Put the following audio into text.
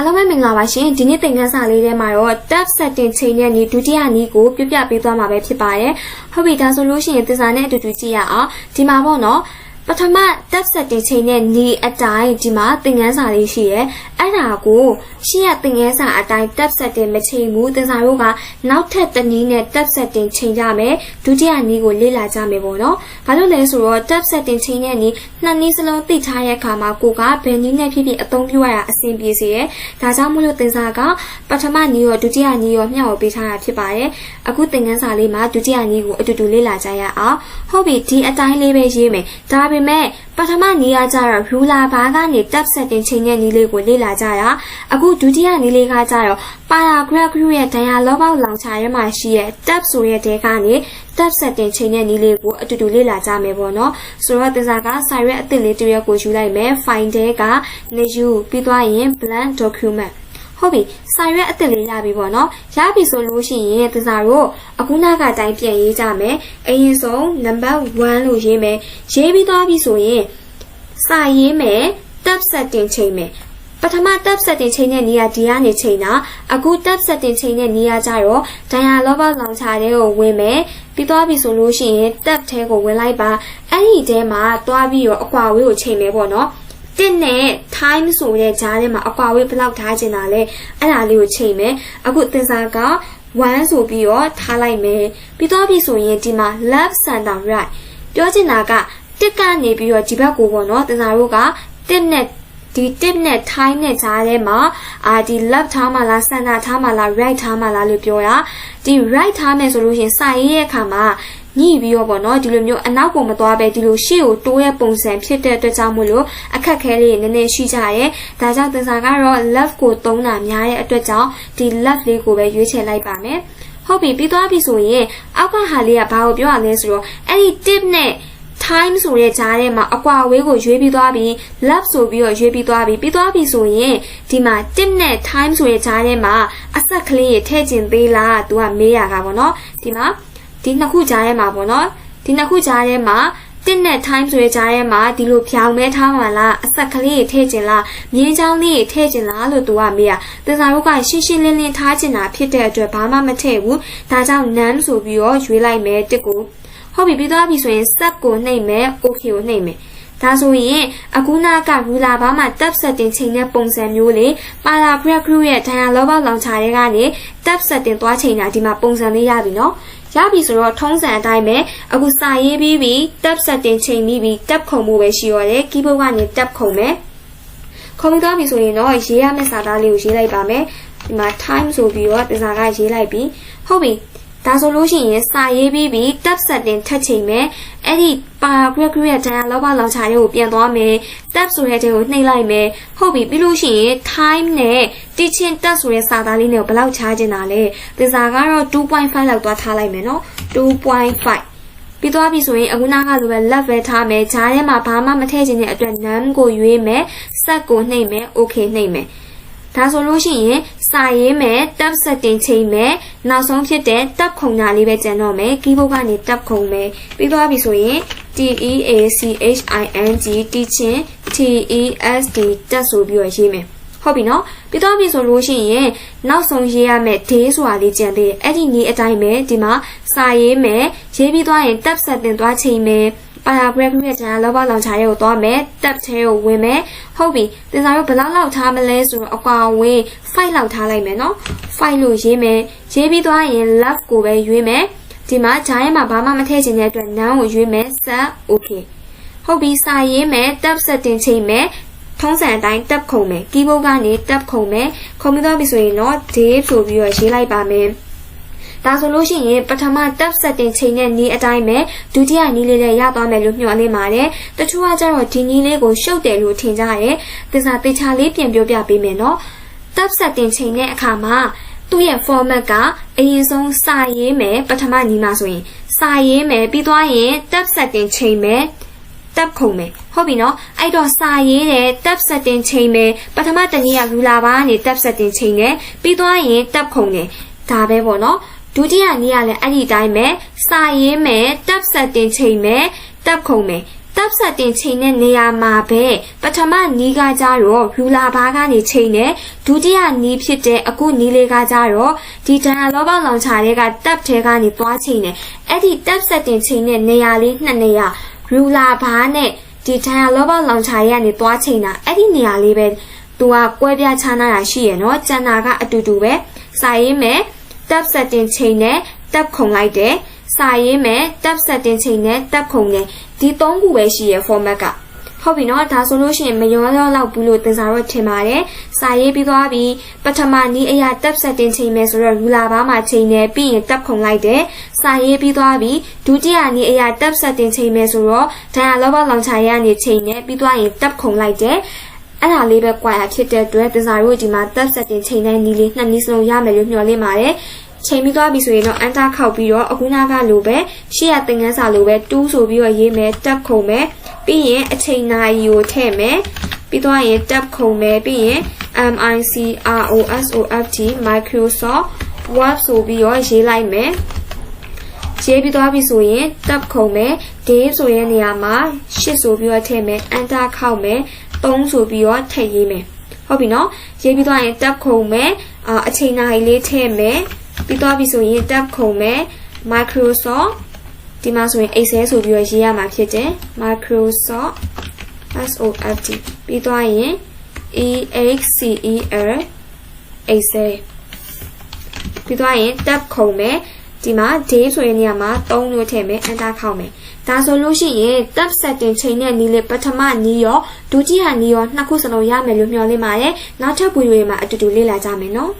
အားလုံးပဲမင်္ဂလာပါရှင်ဒီနေ့သင်ခန်းစာလေးထဲမှာတော့ tab setting ချိန်နဲ့ညီဒုတိယနည်းကိုပြပြပေးသွားမှာပဲဖြစ်ပါတယ်ဟုတ်ပြီဒါဆိုလို့ရှိရင်သစ္စာနဲ့အတူတူကြည့်ရအောင်ဒီမှာပေါ့နော် ပထမ tab setting ချိန်နဲ့ညီအတိုင်းဒီမှာသင်ခန်းစာလေးရှိရဲအဲ့ဒါကိုရှေ့ရသင်ခန်းစာအတိုင်း tab setting မချိန်ဘူးသစ္စာတို့ကနောက်ထပ်တစ်နည်းနဲ့ tab setting ချိန်ကြမယ်ဒုတိယနည်းကိုလေ့လာကြမယ်ပေါ့နော်ဘာလို့လဲဆိုတော့ tab setting ချိန်နဲ့ညီနှစ်နည်းစလုံးသိထားတဲ့အခါမှာကိုကဘယ်နည်းနဲ့ဖြစ်ဖြစ်အသုံးပြုရတာအဆင်ပြေစေရဲဒါကြောင့်မို့လို့သင်စာကပထမနည်းရောဒုတိယနည်းရောမျှဝေပေးထားတာဖြစ်ပါတယ်အခုသင်ခန်းစာလေးမှာဒုတိယနည်းကိုအတူတူလေ့လာကြရအောင်ဟုတ်ပြီဒီအတိုင်းလေးပဲရေးမယ်ဒါပေမဲ့ပထမနည်းကကြတော့ ruler bar ကနေ tab setting ချိန်တဲ့နည်းလေးကိုလေ့လာကြတာအခုဒုတိယနည်းလေးကကြတော့ paragraph group ရဲ့ dialog box launcher ထဲမှာရှိတဲ့ tab ဆိုတဲ့တဲကနေ tab setting ချိန်တဲ့နည်းလေးကိုအတူတူလေ့လာကြမယ်ပေါ့နော်ဆိုတော့သင်စားကစာရွက်အသစ်လေးတစ်ရွက်ကိုယူလိုက်မယ် file တဲက new ပြီးသွားရင် blank document ဟုတ်ပြီစာရွက်အသစ်လေးရပြီပေါ့နော်ရပြီဆိုလို့ရှိရင်သစားတို့အခုနကအတိုင်းပြန်ရေးကြမယ်အရင်ဆုံး number 1လို့ရေးမယ်ရေးပြီးသွားပြီဆိုရင်စာရေးမယ် tab setting ချိန်မယ်ပထမ tab setting ချိန်တဲ့နေရာဒီကနေချိန်တာအခု tab setting ချိန်တဲ့နေရာကျတော့ dialog box launcher ထဲကိုဝင်မယ်ပြီးသွားပြီဆိုလို့ရှိရင် tab ထဲကိုဝင်လိုက်ပါအဲ့ဒီထဲမှာသွားပြီးတော့အကွာဝေးကိုချိန်မယ်ပေါ့နော် တစ်နဲ့ time ဆိုတဲ့ဂျားထဲမှာအကွာဝေးဘယ်လောက်ထားချင်တာလဲအဲ့ဒါလေးကိုချိန်မယ်အခုသင်္စာက1ဆိုပြီးတော့ထားလိုက်မယ်ပြီးတော့ပြီဆိုရင်ဒီမှာ left center right ပြောချင်တာကတစ်ကနေပြီးတော့ဒီဘက်ကိုပေါ့နော်သင်္စာတို့ကတစ်နဲ့ဒီ tip နဲ့ time နဲ့ကြားထဲမှာအာဒီ left ထားမှလား center ထားမှလား right ထားမှလားလို့ပြောတာဒီ right ထားမယ်ဆိုလို့ရှိရင်စာရေးရဲ့အခါမှာ ညှိပြီးတော့ပေါ့နော်ဒီလိုမျိုးအနောက်ကိုမသွားပဲဒီလိုရှေ့ကိုတိုးရဲ့ပုံစံဖြစ်တဲ့အတွက်ကြောင့်မို့လို့အခက်ခဲလေးနည်းနည်းရှိကြရဲဒါကြောင့်သင်္စာကတော့ left ကိုသုံးတာများတဲ့အတွက်ကြောင့်ဒီ left လေးကိုပဲရွေးချယ်လိုက်ပါမယ်ဟုတ်ပြီပြီးသွားပြီဆိုရင်အောက်ကဟာလေးကဘာကိုပြောရလဲဆိုတော့အဲ့ဒီ tip နဲ့ time ဆိုတဲ့ဂျားထဲမှာအကွာအဝေးကိုရွေးပြီးသွားပြီး left ဆိုပြီးတော့ရွေးပြီးသွားပြီးပြီးသွားပြီဆိုရင်ဒီမှာ tip နဲ့ time ဆိုတဲ့ဂျားထဲမှာအဆက်ကလေးထည့်ကျင်သေးလား तू ကမေးရတာပေါ့နော်ဒီမှာ ဒီနှစ်ခုဂျားထဲမှာပေါ့နော်ဒီနှစ်ခုဂျားထဲမှာတစ်နဲ့ time ဆိုတဲ့ကြားထဲမှာဒီလိုဖြောင်မဲထားမှာလားအဆက်ကလေးထည့်ကျင်လားမြင်းချောင်းလေးထည့်ကျင်လားလို့သူကမေးရသင်္စာတို့ကရှင်းရှင်းလင်းလင်းထားကျင်တာဖြစ်တဲ့အတွက်ဘာမှမထည့်ဘူးဒါကြောင့် none ဆိုပြီးတော့ရွေးလိုက်မယ်တစ်ကိုဟုတ်ပြီပြီးသွားပြီဆိုရင် sub ကိုနှိပ်မယ် okay ကိုနှိပ်မယ်ဒါဆိုရင်အခုနက ruler bar မှာ tab setting ချိန်တဲ့ပုံစံမျိုးလေ paragraph group ရဲ့ dialog box launcher တွေကနေ tab setting သွားချိန်တာဒီမှာပုံစံလေးရပြီနော် ရပြီဆိုတော့ထုံးစံအတိုင်းပဲအခုစာရေးပြီးပြီ tab setting ချိန်ပြီးပြီ tab ခုံမှုပဲရှိရတယ် keyboard ကနေ tab ခုံမယ်ခုံပြီးသွားပြီဆိုရင်တော့ရေးရမယ့်စာသားလေးကိုရေးလိုက်ပါမယ်ဒီမှာ time ဆိုပြီးတော့ဒီစာကရေးလိုက်ပြီဟုတ်ပြီ ဒါဆိုလို့ရှိရင်စာရေးပြီးပြီ tab setting ထပ်ချိန်မယ်အဲ့ဒီ paragraph ရဲ့ dialog box launcher လေးကိုပြန်သွားမယ် tab ဆိုတဲ့တဲ့ကိုနှိပ်လိုက်မယ်ဟုတ်ပြီပြီးလို့ရှိရင် time နဲ့ teaching tab ဆိုတဲ့စာသားလေးနဲ့ဘယ်လောက်ချားကျင်တာလဲသင်စာကတော့2.5လောက်သွားထားလိုက်မယ်နော်2.5ပြီးသွားပြီဆိုရင်အခုနားကလိုပဲ left ပဲထားမယ်ဂျားထဲမှာဘာမှမထည့်ချင်တဲ့အတွက် none ကိုရွေးမယ် set ကိုနှိပ်မယ် okay နှိပ်မယ် ဒါဆိုလို့ရှိရင်စာရေးမယ် tab setting ချိန်မယ်နောက်ဆုံးဖြစ်တဲ့ tab ခုံတာလေးပဲကျန်တော့မယ် keyboard ကနေ tab ခုံမယ်ပြီးသွားပြီဆိုရင် T E A C H I N G teaching T E S D တက်ဆိုပြီးတော့ရေးမယ်ဟုတ်ပြီနော်ပြီးတော့ပြီဆိုလို့ရှိရင်နောက်ဆုံးရေးရမယ့် day ဆိုတာလေးကြံသေးတယ်အဲ့ဒီနေ့အတိုင်းပဲဒီမှာစာရေးမယ်ရေးပြီးသွားရင် tab setting သွားချိန်မယ် paragraph ရဲ့ dialog box launcher ရဲ့ကိုသွားမယ် tab ထဲကိုဝင်မယ်ဟုတ်ပြီသင်စာတို့ဘယ်လောက်လောက်ထားမလဲဆိုတော့အကွာဝေး file လောက်ထားလိုက်မယ်နော် file လို့ရေးမယ်ရေးပြီးသွားရင် left ကိုပဲရွေးမယ်ဒီမှာဂျားရဲမှာဘာမှမထည့်ချင်တဲ့အတွက် none ကိုရွေးမယ် set okay ဟုတ်ပြီစာရေးမယ် tab setting ချိန်မယ်ထုံးစံအတိုင်း tab ခုံမယ် keyboard ကနေ tab ခုံမယ်ခုံပြီးတော့ပြီဆိုရင်တော့ date ဆိုပြီးတော့ရေးလိုက်ပါမယ် ဒါဆိုလို့ရှိရင်ပထမ tab setting ချိန်တဲ့နည်းအတိုင်းပဲဒုတိယနည်းလေးလည်းရသွားမယ်လို့မျှော်လင့်ပါတယ်တချို့ကကျတော့ဒီနည်းလေးကိုရှုပ်တယ်လို့ထင်ကြတယ်သစ္စာတေချာလေးပြန်ပြောပြပေးမယ်နော် tab setting ချိန်တဲ့အခါမှာသူ့ရဲ့ format ကအရင်ဆုံးစာရေးမယ်ပထမညီမဆိုရင်စာရေးမယ်ပြီးသွားရင် tab setting ချိန်မယ် tab ခုံမယ်ဟုတ်ပြီနော်အဲ့တော့စာရေးတဲ့ tab setting ချိန်မယ်ပထမတနည်းက ruler bar ကနေ tab setting ချိန်တယ်ပြီးသွားရင် tab ခုံတယ်ဒါပဲပေါ့နော် ဒုတိယနည်းကလည်းအဲ့ဒီအတိုင်းပဲစာရေးမယ် tab setting ချိန်မယ် tab ခုံမယ် tab setting ချိန်တဲ့နေရာမှာပဲပထမနီးကကြတော့ ruler bar ကနေချိန်တယ်ဒုတိယနီးဖြစ်တဲ့အခုနီးလေးကကြတော့ဒီ dialog လောင်ချာတွေက tab ထဲကနေသွားချိန်တယ်အဲ့ဒီ tab setting ချိန်တဲ့နေရာလေးနှစ်နေရာ ruler bar နဲ့ဒီ dialog လောင်ချာတွေကနေသွားချိန်တာအဲ့ဒီနေရာလေးပဲသူကကွဲပြားခြားနာတာရှိရနော်ကျန်တာကအတူတူပဲစာရေးမယ် tab setting ချိန်နဲ့ tab ခုံလိုက်တယ်စာရေးမယ် tab setting ချိန်နဲ့ tab ခုံတယ်ဒီသုံးခုပဲရှိရ format ကဟုတ်ပြီနော်ဒါဆိုလို့ရှိရင်မရောရောလောက်ဘူးလို့သင်စားတော့ထင်ပါတယ်စာရေးပြီးသွားပြီပထမနီးအရာ tab setting ချိန်မယ်ဆိုတော့ ruler bar မှာချိန်တယ်ပြီးရင် tab ခုံလိုက်တယ်စာရေးပြီးသွားပြီဒုတိယနီးအရာ tab setting ချိန်မယ်ဆိုတော့ dialog လောင်ချာရကနေချိန်တယ်ပြီးသွားရင် tab ခုံလိုက်တယ် အဲ့ဒါလေးပဲကွာရဖြစ်တဲ့အတွက်သင်စားတို့ဒီမှာ tab setting ချိန်တဲ့နီးလေးနှစ်နီးစလုံးရမယ်လို့မျှော်လင့်ပါတယ်ချိန်ပြီးသွားပြီဆိုရင်တော့အန်တာခောက်ပြီးတော့အခုနကလိုပဲရှေ့ရသင်ခန်းစာလိုပဲ2ဆိုပြီးတော့ရေးမယ် tab ခုံမယ်ပြီးရင်အချိန်နာရီကိုထည့်မယ်ပြီးသွားရင် tab ခုံမယ်ပြီးရင် Microsoft Microsoft Word ဆိုပြီးတော့ရေးလိုက်မယ် ရေးပြီးသွားပြီဆိုရင် tab ခုံမယ် day ဆိုရဲ့နေရာမှာ8ဆိုပြီးတော့ထည့်မယ် enter ခောက်မယ်3ဆိုပြီးတော့ထည့်ရေးမယ်ဟုတ်ပြီနော်ရေးပြီးသွားရင် tab ခုံမယ်အာအချိန်နာရီလေးထည့်မယ်ပြီးသွားပြီဆိုရင် tab ခုံမယ် Microsoft ဒီမှာဆိုရင် Excel ဆိုပြီးတော့ရေးရမှာဖြစ်တယ် Microsoft SOFT ပြီးသွားရင် EXCEL Excel ပြီးသွားရင် tab ခုံမယ် ဒီမှာ day ဆိုတဲ့နေရာမှာ3လို့ထည့်မယ် enter ခောက်မယ်ဒါဆိုလို့ရှိရင် tab setting ချိန်တဲ့နည်းလေးပထမနည်းရောဒုတိယနည်းရောနှစ်ခုစလုံးရမယ်လို့မျှော်လင့်ပါတယ်နောက်ထပ်ဗီဒီယိုတွေမှာအတူတူလေ့လာကြမယ်နော်